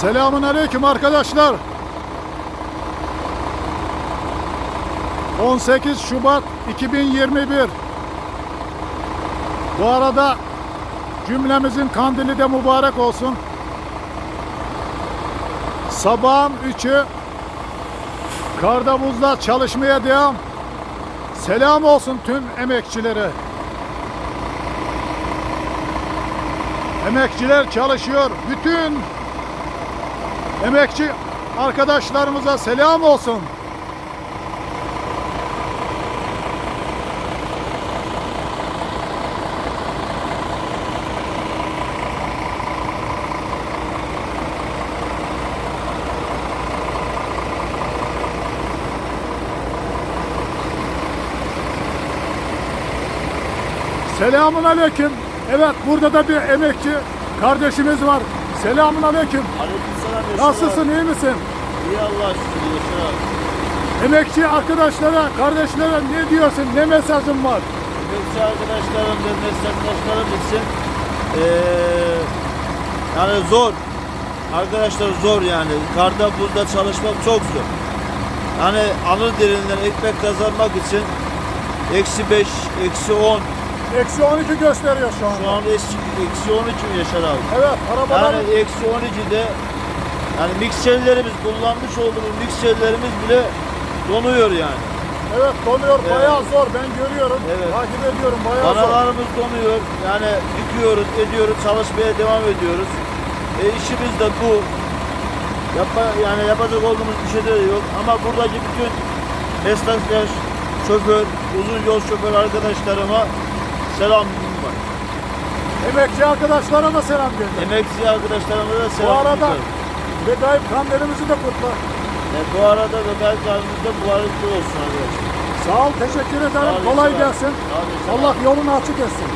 Selamun Aleyküm arkadaşlar. 18 Şubat 2021. Bu arada cümlemizin kandili de mübarek olsun. Sabahın 3'ü karda buzda çalışmaya devam. Selam olsun tüm emekçilere. Emekçiler çalışıyor. Bütün emekçi arkadaşlarımıza selam olsun. Selamun aleyküm. Evet burada da bir emekçi kardeşimiz var. Selamun aleyküm. Aleykümselam Yaşar Nasılsın iyi misin? İyi Allah'a şükür Yaşar. Emekçi arkadaşlara, kardeşlere ne diyorsun? Ne mesajın var? Emekçi arkadaşlarım ve meslektaşlarım için eee yani zor. Arkadaşlar zor yani. Karda buzda çalışmak çok zor. Yani alın derinden ekmek kazanmak için eksi 5, eksi 10, Eksi 12 gösteriyor şu şu anda. an eksi, eksi 12 mi Yaşar abi? Evet arabaların Yani eksi 12'de yani mikserlerimiz, kullanmış olduğumuz mikserlerimiz bile donuyor yani. evet donuyor Evet. bayağı zor ben görüyorum. Evet. Takip ediyorum bayağı zor. Analarımız donuyor. Yani yıkıyoruz, ediyoruz, çalışmaya devam ediyoruz. E işimiz de bu. Yapma, yani yapacak olduğumuz bir şey de yok. Ama buradaki bütün meslektaş, şoför, uzun yol şoför arkadaşlarıma selam var. Emekçi arkadaşlara da selam gönder. Emekçi arkadaşlarıma da Bu selam arada var. ve gayb kandilimizi de kutla. E, bu arada da belki aramızda mübarek olsun arkadaşlar. Sağ ol teşekkür ederim. Sağ ol, Kolay gelsin. Sağ Allah yolunu açık etsin.